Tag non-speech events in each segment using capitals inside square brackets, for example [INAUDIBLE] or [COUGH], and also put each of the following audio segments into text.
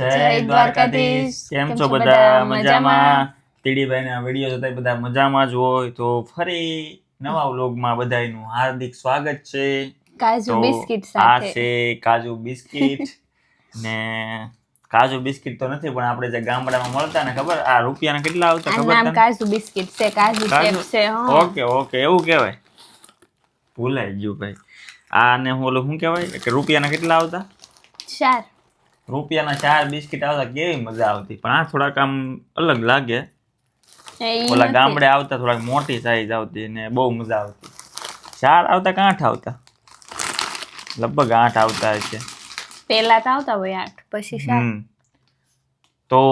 જય દ્વારકાધીશ. કેમ છો બધા? મજામાં? તીડીભાઈના વીડિયો જોતા બધા મજામાં જ હોય તો ફરી નવા વ્લોગમાં બધાનું હાર્દિક સ્વાગત છે. કાજુ બિસ્કિટ બિસ્કિટ આ છે કાજુ બિસ્કિટ. ને કાજુ બિસ્કિટ તો નથી પણ આપણે જે ગામડામાં મળતા ને ખબર? આ રૂપિયાના કેટલા આવતા ખબર નામ કાજુ બિસ્કિટ છે. કાજુ? ચેપ છે ઓકે ઓકે એવું કહેવાય. ભૂલાઈ ગયું ભાઈ. આ ને હું ઓલું શું કહેવાય? કે રૂપિયાના કેટલા આવતા? ચાર. રૂપિયાના ચાર બિસ્કિટ આવતા કેવી મજા આવતી? પણ આ થોડાક આમ અલગ લાગે. ઓલા ગામડે આવતા થોડાક મોટી સાઈઝ આવતી ને બહુ મજા આવતી. ચાર આવતા કે આઠ આવતા? લગભગ આઠ આવતા છે પહેલા તો આવતા હોય આઠ પછી ચાર તો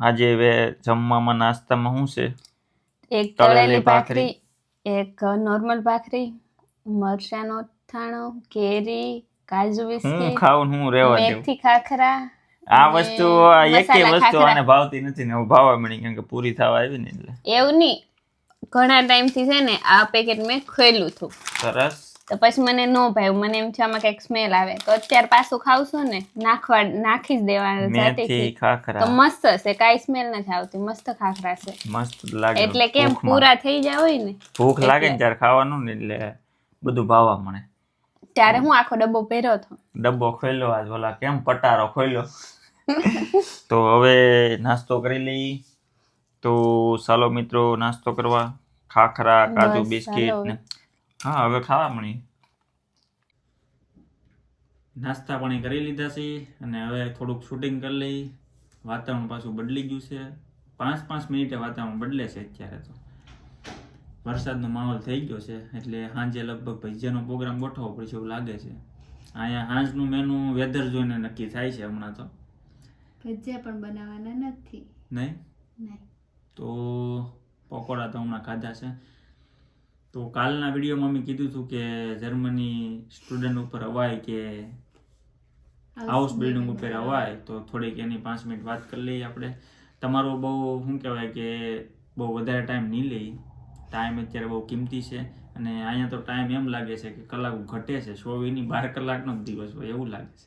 આજે હવે જમવામાં નાસ્તામાં શું છે? એક તળેલી ભાખરી. એક નોર્મલ ભાખરી મરચાનો અથાણો કેરી કાજુ બિસ્કિટ ખાવું હું રેવા દઉં. મેથી ખાખરા આ વસ્તુ એકે વસ્તુ આને ભાવતી નથી ને હું ભાવવા મળી કેમ કે પૂરી થવા આવી ને એટલે. એવું નહીં. ઘણા ટાઈમથી છે ને આ પેકેટ મેં ખોયલું હતું. સરસ. તો પછી મને નો ભાઈ મને એમ છે આમાં કંઈક સ્મેલ આવે. તો અત્યારે પાછું ખાવશું ને નાખવા નાખી જ દેવાનું મેથી ખાખરા. તો મસ્ત છે કાંઈ સ્મેલ નથી આવતી. મસ્ત ખાખરા છે. મસ્ત લાગે એટલે કેમ. પૂરા થઈ જાય હોય ને. ભૂખ લાગે ને ત્યારે ખાવાનું ને એટલે બધું ભાવવા મળે. ત્યારે હું આખો ડબ્બો પહેર્યો હતો. ડબ્બો ખોલ્યો આજ ઓલા કેમ પટારો ખોલ્યો? તો હવે નાસ્તો કરી લઈ તો ચાલો મિત્રો નાસ્તો કરવા ખાખરા કાજુ બિસ્કિટ ને હા હવે ખાવા મળી નાસ્તા પાણી કરી લીધા છે અને હવે થોડુંક શૂટિંગ કરી લઈ વાતાવરણ પાછું બદલી ગયું છે. પાંચ પાંચ મિનિટે વાતાવરણ બદલે છે અત્યારે તો. વરસાદનો માહોલ થઈ ગયો છે એટલે સાંજે લગભગ ભજીયાનો પ્રોગ્રામ ગોઠવવો પડશે એવું લાગે છે. અહીંયા સાંજનું મેનુ વેધર જોઈને નક્કી થાય છે હમણાં તો. ભજીયા પણ બનાવવાના નથી. નહીં? તો પકોડા તો હમણાં ખાધા છે. તો કાલના વિડીયોમાં મેં કીધું હતું કે જર્મની સ્ટુડન્ટ ઉપર અવાય કે હાઉસ બિલ્ડિંગ ઉપર અવાય તો થોડીક એની પાંચ મિનિટ વાત કરી લઈએ આપણે. તમારો બહુ શું કહેવાય કે બહુ વધારે ટાઈમ નહીં લઈ ટાઈમ અત્યારે બહુ કિંમતી છે અને અહીંયા તો ટાઈમ એમ લાગે છે કે કલાક ઘટે છે. સોવીની બાર કલાકનો જ દિવસ હોય એવું લાગે છે.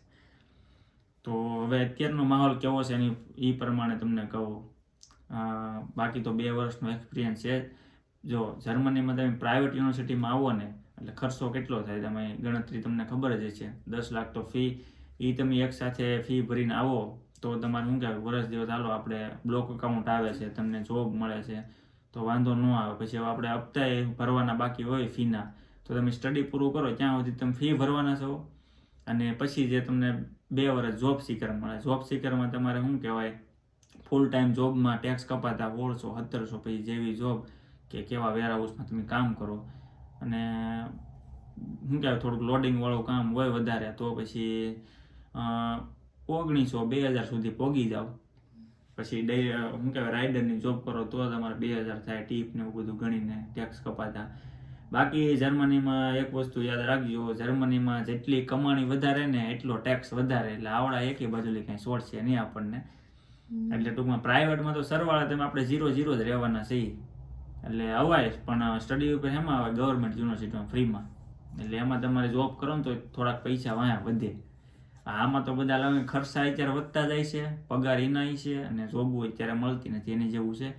તો હવે અત્યારનો માહોલ કેવો છે એની એ પ્રમાણે તમને કહું. બાકી તો બે વર્ષનો એક્સપિરિયન્સ છે. જો જર્મનીમાં તમે પ્રાઇવેટ યુનિવર્સિટીમાં આવો ને, એટલે ખર્ચો કેટલો થાય તમે ગણતરી તમને ખબર જ છે દસ લાખ તો ફી એ તમે એકસાથે ફી ભરીને આવો તો તમારે શું કહેવાય? વર્ષ દિવસ ચાલો આપણે બ્લોક અકાઉન્ટ આવે છે, તમને જોબ મળે છે. તો વાંધો ન આવે. પછી હવે આપણે હપ્તાએ ભરવાના બાકી હોય ફીના, તો તમે સ્ટડી પૂરું કરો, ત્યાં સુધી તમે ફી ભરવાના છો. અને પછી જે તમને બે વર્ષ જોબ સિકર મળે. જોબ સિકરમાં તમારે શું કહેવાય? ફૂલ ટાઈમ જોબમાં ટેક્સ કપાતા સોળસો, સત્તરસો પછી જેવી જોબ કે કેવા વેરહાઉસમાં તમે કામ કરો. અને શું કહેવાય? થોડુંક લોડિંગવાળું કામ હોય વધારે, તો પછી ઓગણીસો, બે હજાર સુધી પોગી જાઓ. પછી ડે શું કહેવાય રાઇડરની જોબ કરો તો તમારે બે હજાર થાય ટીપ ને એવું બધું ગણીને ટેક્સ કપાતા. બાકી જર્મનીમાં એક વસ્તુ યાદ રાખજો જર્મનીમાં જેટલી કમાણી વધારે ને એટલો ટેક્સ વધારે એટલે આવડા એકે બાજુલી કાંઈ શોર્ટ છે નહીં આપણને. એટલે ટૂંકમાં પ્રાઇવેટમાં તો સરવાળા તમે આપણે ઝીરો ઝીરો જ રહેવાના છીએ. એટલે અવાય પણ સ્ટડી ઉપર એમાં આવે ગવર્મેન્ટ યુનિવર્સિટીમાં ફ્રીમાં એટલે એમાં તમારે જોબ કરો ને તો થોડાક પૈસા વાયા વધે. આમાં તો બધા લાગે ખર્ચા અત્યારે વધતા જાય છે પગાર એના છે અને જોબો અત્યારે મળતી નથી એની જેવું છે.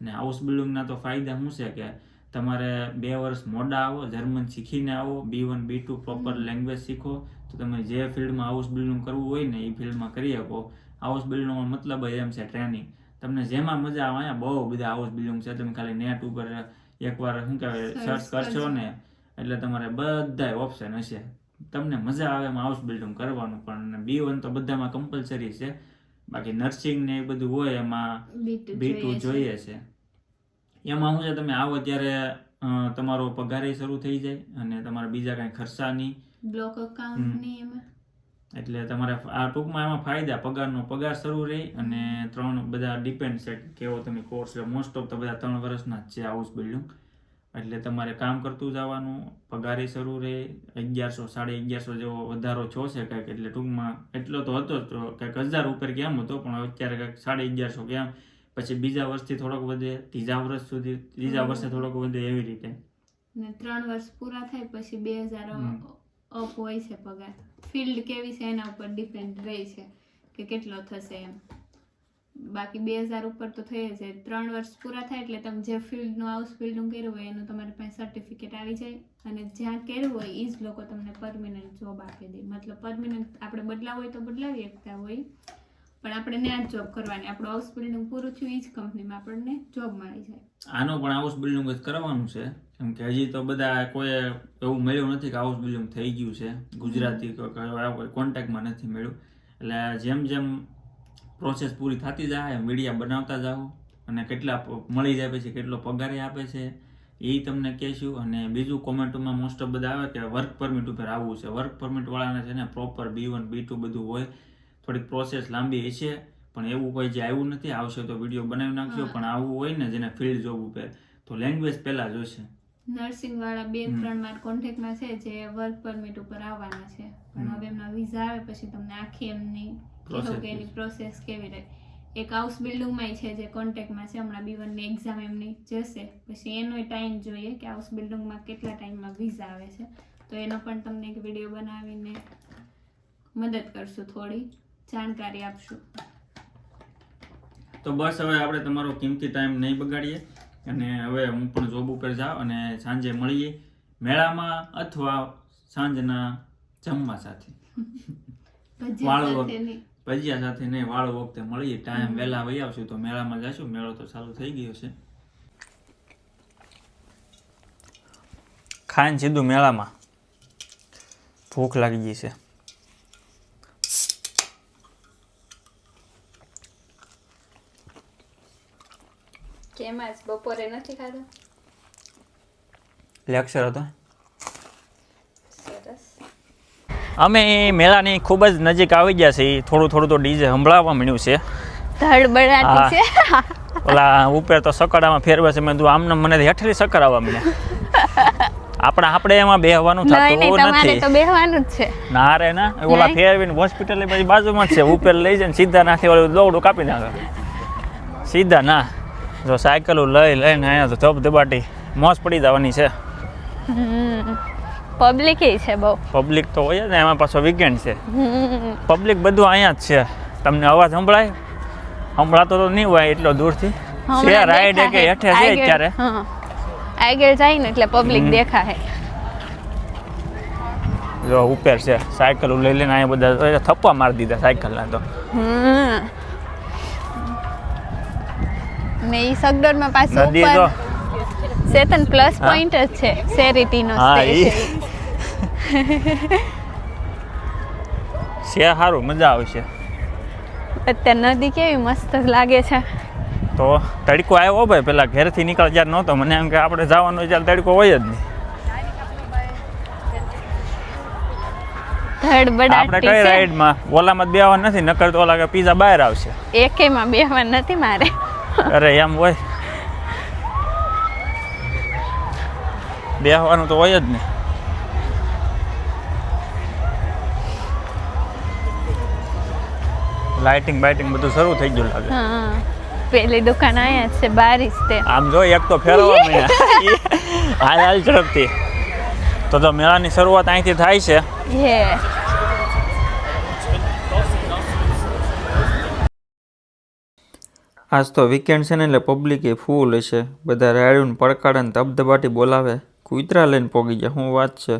અને હાઉસ બિલ્ડિંગના તો ફાયદા શું છે કે તમારે બે વર્ષ મોડા આવો જર્મન શીખીને આવો B one B two proper language શીખો તો તમે જે ફિલ્ડમાં હાઉસ બિલ્ડિંગ કરવું હોય ને એ ફિલ્ડમાં કરી શકો. હાઉસ બિલ્ડિંગનો મતલબ એમ છે ટ્રેનિંગ તમને જેમાં મજા આવે અહીંયા બહુ બધા હાઉસ બિલ્ડિંગ છે. તમે ખાલી નેટ ઉપર એકવાર શું કહેવાય સર્ચ કરશો ને એટલે તમારે બધા ઓપ્શન હશે. તમને મજા આવે એમાં હાઉસ બિલ્ડિંગ કરવાનું પણ બી વન તો બધામાં કમ્પલસરી છે. બાકી નર્સિંગ ને એ બધું હોય એમાં બી ટુ જોઈએ છે. એમાં શું છે તમે આવો ત્યારે તમારો પગારે શરૂ થઈ જાય અને તમારા બીજા કાંઈ ખર્ચા નહીં. બ્લોક અકાઉન્ટ નહીં એમાં? એટલે તમારે આ ટૂંકમાં એમાં ફાયદા પગારનો પગાર શરૂ રહે અને ત્રણ બધા ડિપેન્ડ છે કેવો તમે કોર્સ મોસ્ટ ઓફ તો બધા ત્રણ વર્ષના જ છે હાઉસ બિલ્ડિંગ એટલે તમારે કામ કરતું જવાનું પગારે શરૂ રહે અગિયારસો સાડે અગિયારસો જેવો વધારો છો છે કંઈક. એટલે ટૂંકમાં એટલો તો હતો જ તો કંઈક હજાર ઉપર કેમ હતો પણ અત્યારે કંઈક સાડા અગિયારસો કેમ પછી બીજા વર્ષથી થોડોક વધે ત્રીજા વર્ષ સુધી ત્રીજા વર્ષે થોડોક વધે એવી રીતે. ને ત્રણ વર્ષ પૂરા થાય પછી બે હજાર. અપ હોય છે પગાર. ફિલ્ડ કેવી છે એના ઉપર ડિપેન્ડ રહે છે કે કેટલો થશે એમ. બાકી બે હજાર ઉપર તો થઈ જાય. ત્રણ વર્ષ પૂરા થાય એટલે તમે જે ફિલ્ડનું હાઉસ બિલ્ડિંગ કર્યું હોય, એનું તમારી પાસે સર્ટિફિકેટ આવી જાય. અને જ્યાં કર્યું હોય એ જ લોકો તમને પરમિનન્ટ જોબ આપી દે. મતલબ પરમિનન્ટ આપણે બદલાવ હોય તો બદલાવી શકતા હોય. પણ આપણે ત્યાં જ જોબ કરવાની. આપણું હાઉસ બિલ્ડિંગ પૂરું થયું એ જ કંપનીમાં આપણને જોબ મળી જાય. આનું પણ હાઉસ બિલ્ડિંગ જ કરવાનું છે. કેમ કે હજી તો બધા કોઈ એવું મળ્યું નથી કે હાઉસ બિલ્ડિંગ થઈ ગયું છે. ગુજરાતી કોન્ટેક્ટમાં નથી મળ્યું. એટલે જેમ જેમ પ્રોસેસ પૂરી થતી જાય મીડિયા બનાવતા જાઓ અને કેટલા મળી જાય પછી કેટલો પગાર આપે છે એ તમને કહેશું. અને બીજું કોમેન્ટોમાં મોસ્ટ ઓફ બધા આવે કે વર્ક પરમિટ ઉપર આવવું છે. વર્ક પરમિટવાળાને છે ને proper B one B two બધું હોય થોડીક પ્રોસેસ લાંબી હશે પણ એવું કોઈ જે આવ્યું નથી આવશે તો વીડિયો બનાવી નાખજો. પણ આવું હોય ને જેને ફિલ્ડ જોબ ઉપર તો લેંગ્વેજ પહેલાં જોશે. નર્સિંગ વાળા બે ત્રણ માર કોન્ટેક્ટમાં છે જે વર્ક પરમિટ ઉપર આવવાના છે. પણ હવે એમના વિઝા આવે પછી તમને આખી એમની કે એની પ્રોસેસ કેવી રહે? એક હાઉસ બિલ્ડિંગમાં છે જે કોન્ટેક્ટમાં છે હમણાં બી વનની એક્ઝામ એમની જશે. પછી એનો ટાઈમ જોઈએ કે હાઉસ બિલ્ડિંગમાં કેટલા ટાઈમમાં વિઝા આવે છે. તો એનો પણ તમને એક વીડિયો બનાવીને મદદ કરશું થોડી. જાણકારી આપશું. તો બસ હવે આપણે તમારો કિંમતી ટાઈમ નહીં બગાડીએ. અને હવે હું પણ જોબ ઉપર જાઉં અને સાંજે મળીએ મેળામાં અથવા સાંજના જમવા સાથે. [LAUGHS] વાળો ભજીયા સાથે નહીં વાળો વખતે મળીએ. ટાઈમ વહેલા વહી આવશું તો મેળામાં જશું. મેળો તો ચાલુ થઈ ગયો છે. ખાઈને સીધું મેળામાં. ભૂખ લાગી ગઈ છે. કેમ આજ બપોરે નથી ખાધો? લેક્ચર હતો સરસ અમે મેળાની ખૂબ જ નજીક આવી ગયા છીએ. થોડું થોડું તો ડીજે સંભળાવવા મળ્યું છે. ધડબડાટી. છે. ઓલા ઉપર તો સકડામાં ફેરવે છે. મેં તું આમને મને હેઠળી સકર આવવા મને. આપણે આપણે એમાં બેહવાનું થતું તમારે નથી. તો બેહવાનું જ છે. ના રે ના. ઓલા ફેરવીને હોસ્પિટલ પછી બાજુમાં જ છે. ઉપર લઈ જઈને સીધા નાખી ઓલું દોડું કાપી નાખે. સીધા ના. જો સાયકલો લઈ લઈને અહીંયા તો ધબધબાટી મોજ પડી જવાની છે. પબ્લિક છે બહુ. પબ્લિક તો હોય ને એમાં પાછો વીકેન્ડ છે. પબ્લિક બધું અહીંયા જ છે. તમને અવાજ સંભળાય? સંભળાતો તો નહીં હોય એટલો દૂરથી. છે રાઈડ કે હેઠે છે અત્યારે. આગળ જાય ને એટલે પબ્લિક. દેખાય. જો ઉપર છે સાયકલ લઈ લઈને અહીંયા બધા થપ્પા મારી દીધા સાયકલના તો. ને ઈ સગડોળમાં પાછું ઉપર સેતન પ્લસ પોઈન્ટ જ છે સેરિટીનો હા સ્ટે છે [LAUGHS] છે સારું મજા આવશે અત્યારે નદી કેવી મસ્ત લાગે છે. તો તડકો આવ્યો ભાઈ પેલા ઘેરથી નીકળ જ્યારે નહોતો મને એમ કે આપણે જવાનું હોય તડકો હોય જ નહીં. આપણે કઈ રાઈડમાં? ઓલામાં બેવાનું નથી નકર તો ઓલા કે પીઝા બહાર આવશે. એકેયમાં બેહવા નથી મારે. અરે એમ હોય. બેહવાનું તો હોય જ ને લાઇટિંગ બાઇટિંગ બધું શરૂ થઈ ગયું લાગે. હા પેલી દુકાન આયા છે બારીશ તે. આમ જો એક તો ફેરવવા મળ્યા [LAUGHS] હાલ હાલ ઝડપથી. તો તો મેળાની શરૂઆત અહીંથી થાય છે. હે આજ તો વીકેન્ડ છે ને એટલે પબ્લિક એ ફૂલ હશે. બધા રાડ્યું પડકાડે ને ધબધબાટી બોલાવે. કૂતરા લઈને પોગી જાય શું વાત છે?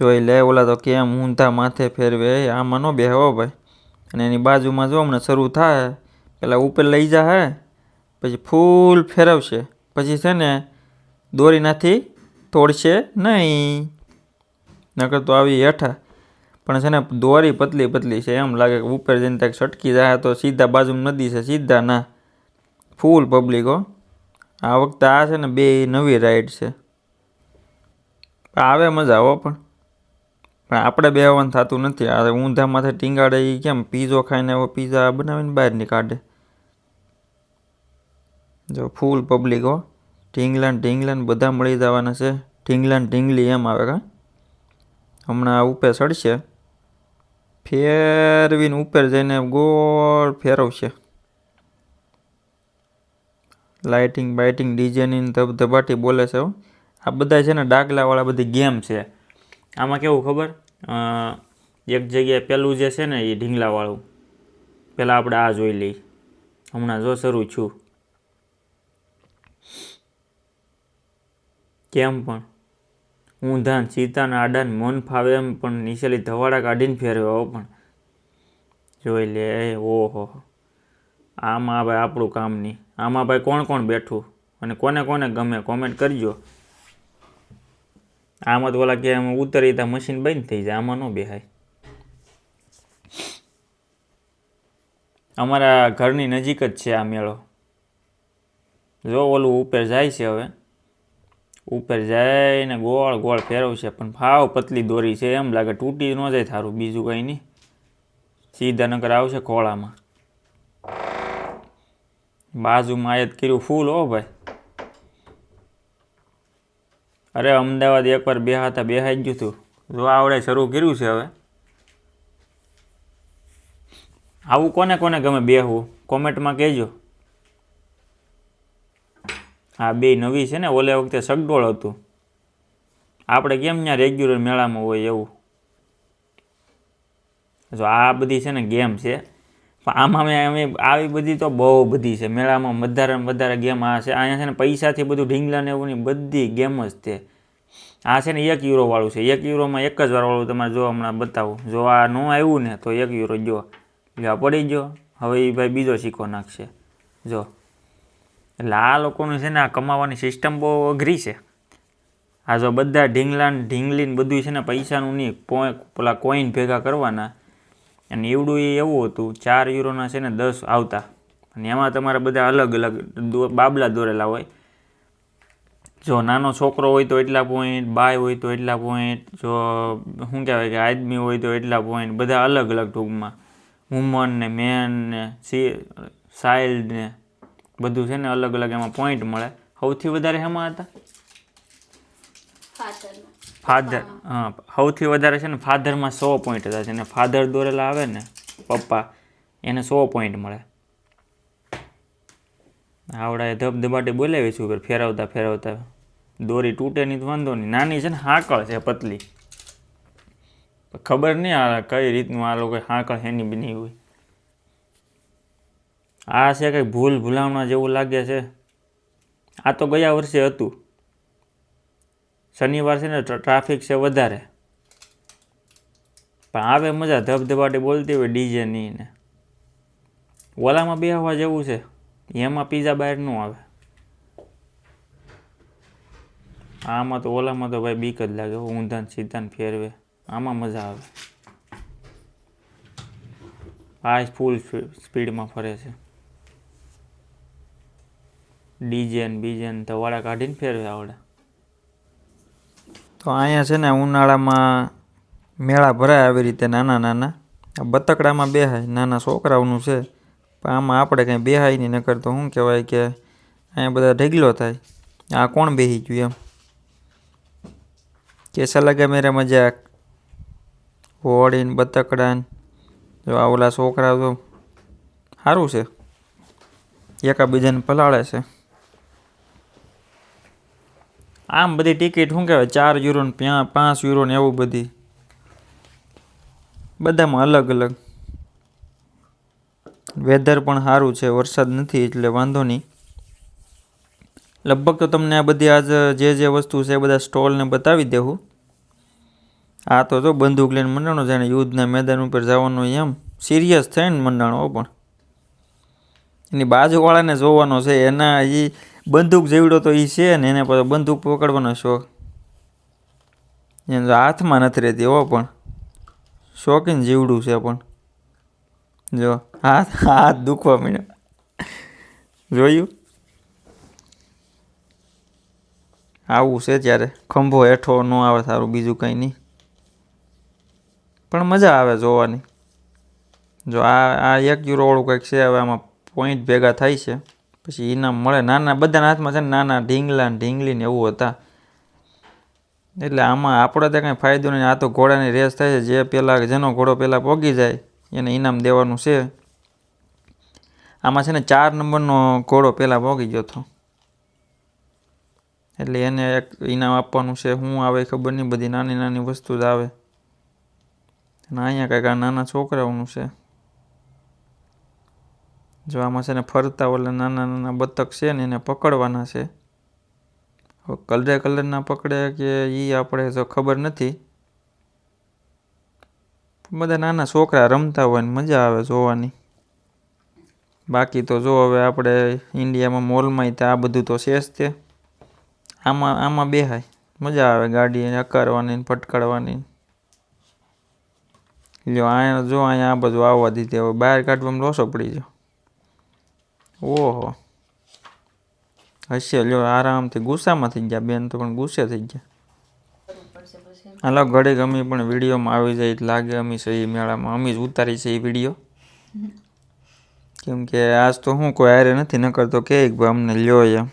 જોઈ લે ઓલા તો કેમ ઊંધા માથે ફેરવે. આમાં ન બેહવો ભાઈ. અને એની બાજુમાં જો હમણાં શરૂ થાય, પેલા ઉપર લઈ જા હે, પછી ફૂલ ફેરવશે. પછી છે ને, દોરીનાથી તોડશે નહીં. નકર તો આવી હેઠા. પણ છે ને, દોરી પતલી પતલી છે, એમ લાગે કે ઉપર જઈને ત્યાં છટકી જાય, તો સીધા બાજુમાં નદી છે, સીધા ના. ફૂલ પબ્લિક હો. આ વખતે આ છે ને, બે નવી રાઈડ છે. આવે મજા આવો પણ. પણ આપણે બેહવાનું થતું નથી. આ ઊંધામાંથી ટીંગાડે એ કેમ? પીઝો ખાઈને એવો પીઝા બનાવીને બહાર નીકાળે. જો ફૂલ પબ્લિક હો. ઢીંગલાન ઢીંગલાન બધા મળી જવાના છે. ઢીંગલાન ઢીંગલી એમ આવે કા? હમણાં ઉપર ચડશે ફેરવીને ઉપર જઈને ગોળ ફેરવશે. લાઇટિંગ બાઇટિંગ ડીજેની ધબધબાટી બોલે છે આ બધા છે ને ડાગલાવાળા બધી ગેમ છે. આમાં કેવું ખબર? એક જગ્યાએ પેલું જે છે ને એ ઢીંગલાવાળું. પહેલાં આપણે આ જોઈ લઈ હમણાં જો શરૂ છું કેમ પણ? ઊંધાન સીતાને આડાન મન ફાવે એમ, પણ નીચેલી ધવાડા કાઢીને ફેરવ્યો પણ. જોઈ લે, એ, ઓહો. આમાં ભાઈ આપણું કામ નહીં. આમાં ભાઈ કોણ કોણ બેઠું? અને કોને કોને ગમે? કોમેન્ટ કરજો. આમાં તો ઓલા કે આમાં ઉતરી તા મશીન બંધ થઈ જાય, આમાં ન બેહાય. અમારા ઘરની નજીક જ છે આ મેળો. જો ઓલું ઉપર જાય છે હવે. ઉપર જઈને ગોળ ગોળ ફેરવશે, પણ ફાવ પતલી દોરી છે, એમ લાગે તૂટી ન જાય થારું, બીજું કંઈ નહીં. સીધા નગર આવશે ખોળામાં. બાજુમાં આયત કર્યું ફૂલ, હો ભાઈ. અરે અમદાવાદ એકવાર બેહાતા બેહાઈ ગયું હતું જો આવડે શરૂ કર્યું છે હવે. આવું કોને કોને ગમે બેહવું? કોમેન્ટમાં કહેજો. હા બે નવી છે ને, ઓલે વખતે સગડોળ હતું. આપણે કેમ ત્યાં રેગ્યુલર મેળામાં હોય એવું? જો આ બધી છે ને ગેમ છે. પણ આમાં મેં અમે આવી બધી તો બહુ બધી છે. મેળામાં વધારે વધારે ગેમ આ છે. અહીંયા છે ને પૈસાથી બધું ઢીંગલા ને એવું બધી ગેમ જ તે. આ છે ને એક યુરોવાળું છે. એક યુરોમાં એક જ વારવાળું તમારે જો હમણાં બતાવું. જો આ ન આવ્યું ને તો એક યુરો જો. એટલે પડી ગયો, હવે એ ભાઈ બીજો સિક્કો નાખશે. જો. એટલે આ લોકોનું છે ને આ કમાવાની સિસ્ટમ બહુ અઘરી છે. આ જો બધા ઢીંગલાન ઢીંગલીન બધું છે ને પૈસાનું નહીં પેલા કોઈન ભેગા કરવાના. અને એવડું એ એવું હતું, ચાર યુરોના છે ને દસ આવતા. અને એમાં તમારા બધા અલગ અલગ બાબલા દોરેલા હોય. જો નાનો છોકરો હોય તો એટલા પોઈન્ટ બાય હોય તો એટલા પોઈન્ટ જો શું કહેવાય કે આદમી હોય તો એટલા પોઈન્ટ બધા અલગ અલગ ટૂંકમાં. વુમન ને મેન ને સી ચાઇલ્ડ ને, બધું છે ને અલગ અલગ એમાં પોઈન્ટ મળે. સૌથી વધારે એમાં હતા? ફાધર હા સૌથી વધારે છે ને ફાધરમાં સો પોઈન્ટ હતા. છે ફાધર દોરેલા આવે ને, પપ્પા, એને સો પોઈન્ટ મળે. આવડાએ ધબધબાટી બોલાવી છું ઉપર ફેરવતા ફેરવતા. દોરી તૂટે નહીં તો વાંધો નહીં. નાની છે ને, હાંકળ છે, પતલી. ખબર નહીં આ કઈ રીતનું આ લોકો હાંકળ એની બની હોય. આ છે કંઈ ભૂલ ભૂલાવણા જેવું લાગે છે? આ તો ગયા વર્ષે હતું. શનિવાર છે ને ટ્રાફિક છે વધારે. પણ આવે મજા, ધબધબાટી બોલતી હોય ડીજે ની. ઓલામાં બેહવા જેવું છે. એમાં પીઝા બહાર ન આવે. આમાં તો, ઓલામાં તો ભાઈ બીક જ લાગે ઊંધાન ઊંધા ને સીધા ને ફેરવે. આમાં મજા આવે. આ ફૂલ સ્પીડમાં ફરે છે. ડીજે ને બીજે ને તો વાળા કાઢીને ફેરવે આવડે. તો અહીંયા છે ને ઉનાળામાં મેળા ભરાય આવી રીતે નાના નાના. આ બતકડામાં બેહાય, નાના છોકરાઓનું છે. પણ આમાં આપણે કંઈ બેહાય નહીં, નકર તો શું કહેવાય કે અહીંયા બધા ઢગલો થાય. આ કોણ બેસી ગયું એમ? કેસા લાગે મેરે મજાક? હોળીને બતકડાને જો આ ઓલા છોકરા તો સારું છે. એકાબીજાને પલાળે છે. આમ બધી ટિકિટ શું કહેવાય, ચાર યુરો ને ત્યાં પાંચ યુરો ને એવું બધી. બધામાં અલગ અલગ. વેધર પણ સારું છે, વરસાદ નથી, એટલે વાંધો નહીં. લગભગ તો તમને આ બધી આજ જે જે વસ્તુ છે એ બધા સ્ટોલને બતાવી દેવું આ તો જો બંદૂક લઈને મંડાણો જાણે યુદ્ધના મેદાન ઉપર જવાનું એમ. સિરિયસ થઈને મંડાણો પણ. એની બાજુવાળાને જોવાનો છે, એના એ બંદૂક જેવડો તો એ છે ને એને પાછો બંદૂક પકડવાનો શોખ. એને તો હાથમાં નથી રહેતી હો પણ. શોખીન જીવડું છે પણ. જો, હાથ હાથ દુખવા માંડ્યો જોયું? આવું છે ત્યારે. ખંભો હેઠો ન આવે સારું, બીજું કંઈ નહીં. પણ મજા આવે જોવાની. જો આ આ એક યુરો વાળું કંઈક છે, હવે આમાં પોઈન્ટ ભેગા થાય છે. પછી ઇનામ મળે. નાના, બધાના હાથમાં છે ને નાના ઢીંગલા ઢીંગલી ને એવું હતા. એટલે આમાં આપણે તો કાંઈ ફાયદો નહીં. આ તો ઘોડાની રેસ થાય છે. જે પહેલાં જેનો ઘોડો પહેલાં પોગી જાય, એને ઇનામ દેવાનું છે. આમાં છે ને ચાર નંબરનો ઘોડો પહેલાં પોગી ગયો હતો. એટલે એને એક ઇનામ આપવાનું છે. શું આવે ખબર નહીં. બધી નાની નાની વસ્તુ જ આવે. અને અહીંયા કંઈક આ નાના છોકરાઓનું છે. જો આમાં છે ને ફરતા ઓલા નાના નાના બતક છે ને એને પકડવાના છે. કલરે કલરના પકડે કે એ આપણે તો ખબર નથી. બધા નાના છોકરા રમતા હોય ને મજા આવે જોવાની. બાકી તો જો હવે આપણે ઇન્ડિયામાં મોલમાં તો આ બધું તો છે જ તે. આમાં આમાં બેહાય. મજા આવે ગાડી અકારવાની ને ફટકારવાની જો અહીંયા જો અહીંયા આ બધું આવવા દીધી. હવે બહાર કાઢવામાં લોસો પડી ગયો. ઓહો. હશે, લ્યો, આરામથી ગુસ્સામાં થઈ ગયા બેન તો, પણ ગુસ્સે થઈ ગયા. હાલો, ઘડીક અમે પણ વિડીયોમાં આવી જાય લાગે અમે સહી મેળામાં. અમે જ ઉતારી છે એ વીડિયો. કેમ કે આજ તો હું કોઈ આરે નથી નકર તો કે ભાઈ અમને લ્યો એમ.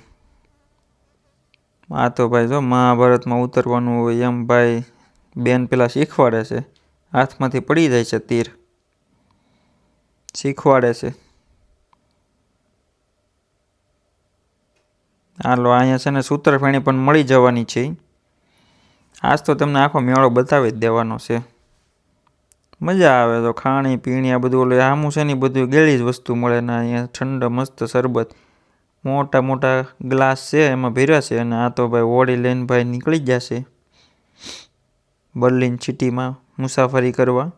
આ તો ભાઈ જો મહાભારતમાં ઉતરવાનું હોય એમ ભાઈ, બેન પેલા શીખવાડે છે. હાથમાંથી પડી જાય છે તીર. શીખવાડે છે. હાલો અહીંયા છે ને સૂત્રફેણી પણ મળી જવાની છે. આજ તો તમને આખો મેળો બતાવી જ દેવાનો છે. મજા આવે તો ખાણી, પીણી, આ બધું ઓલું આમું છે ને બધું ગેળી જ વસ્તુ મળે ને અહીંયા ઠંડ, મસ્ત શરબત. મોટા મોટા ગ્લાસ છે, એમાં ભર્યા છે અને આ તો ભાઈ હોડી લઈને ભાઈ નીકળી જશે બર્લિન સિટીમાં મુસાફરી કરવા.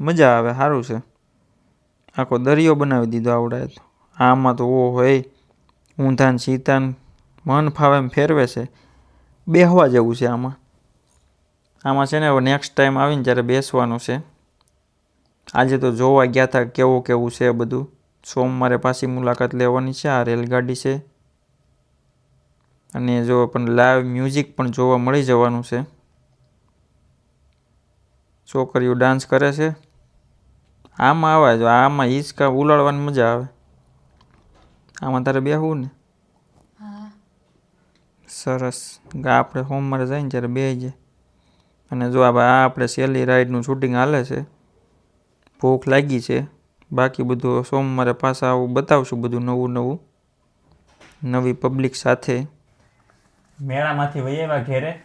મજા આવે, સારું છે. આખો દરિયો બનાવી દીધો આવડે તો. આમાં તો ઓ હોય ઊંધાન સીતાન મન ફાવે એમ ફેરવે છે. બેહવા જેવું છે આમાં. આમાં છે ને હવે નેક્સ્ટ ટાઈમ આવીને જ્યારે બેસવાનું છે, આજે તો જોવા ગયા હતા કેવું કેવું છે બધું. સોમવારે પાછી મુલાકાત લેવાની છે, આ રેલગાડી છે. અને જો પણ લાઈવ મ્યુઝિક પણ જોવા મળી જવાનું છે. છોકરીઓ ડાન્સ કરે છે. આમાં આવે જો, આમાં હિંચકા ઉલાળવાની મજા આવે. આમાં તારે બેહવું ને? સરસ. આપણે સોમવારે જઈને ત્યારે બે જાય અને જો આ આ આપણે સેલી રાઈડનું શૂટિંગ હાલે છે ભૂખ લાગી છે બાકી બધું સોમવારે પાછા આવું બતાવશું બધું નવું નવું. નવી પબ્લિક સાથે. મેળામાંથી વહી આવ્યા ઘેરે.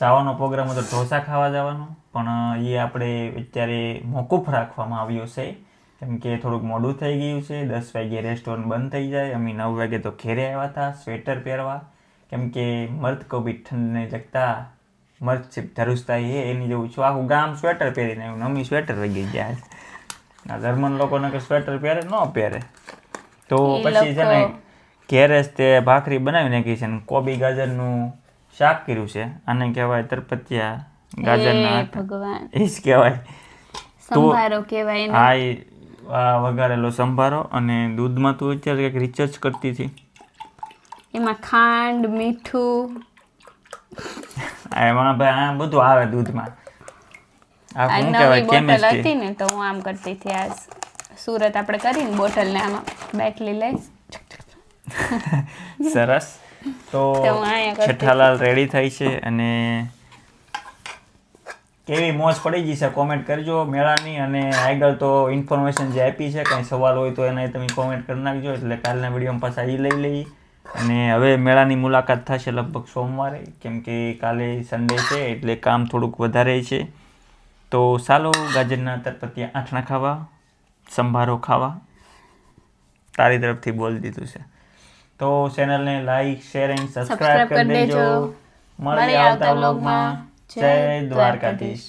જવાનો પ્રોગ્રામ હતો ઢોસા ખાવા જવાનો. પણ એ આપણે અત્યારે મોકૂફ રાખવામાં આવ્યો છે. કેમ કે થોડુંક મોડું થઈ ગયું છે દસ વાગે રેસ્ટોરન્ટ બંધ થઈ જાય અમે નવ વાગે તો ઘેરે આવ્યા હતા સ્વેટર પહેરવા. કેમ કે મર્દ કોબી ઠંડને લગતા મર્દ છે ધરુસતા એ એની જેવું છું. આખું ગામ સ્વેટર પહેરીને આવ્યું અમે સ્વેટર વગી ગયા. આ જર્મન લોકોને કે સ્વેટર પહેરે ન પહેરે. તો પછી છે ને ઘેરે જ તે ભાખરી બનાવી નાખી છે ને કોબી ગાજરનું શાક કર્યું છે. આને કહેવાય તરપતિયા ગાજરના ભગવાન. એ જ કહેવાય સંભારો કહેવાય હા એ આ વઘારેલો સંભારો અને દૂધમાં તું અત્યારે કંઈક રિસર્ચ કરતી હતી. એમાં ખાંડ મીઠું. એમાં ભાઈ આ બધું આવે દૂધમાં. આ શું કહેવાય કેમિસ્ટ્રી હતી ને તો હું આમ કરતી હતી આ સુરત આપણે કરીને બોટલને આમાં બેટલી લઈ. [LAUGHS] સરસ. તો છઠ્ઠાલાલ રેડી થઈ છે અને કેવી મોજ પડી ગઈ છે કોમેન્ટ કરજો મેળાની. અને આગળ તો ઇન્ફોર્મેશન જે આપી છે કંઈ સવાલ હોય તો એને તમે કોમેન્ટ કરી નાખજો. એટલે કાલના વિડીયોમાં પાછા એ લઈ લઈએ અને હવે મેળાની મુલાકાત થશે લગભગ સોમવારે. કેમ કે કાલે સન્ડે છે એટલે કામ થોડુંક વધારે છે. તો ચાલો ગાજરના તરપતિયા આઠણા ખાવા સંભારો ખાવા. તારી તરફથી બોલ દીધું છે. તો ચેનલને લાઈક શેર એન્ડ સબસ્ક્રાઇબ કરી દેજો. મળીએ આવતા વ્લોગમાં જય દ્વારકાધીશ.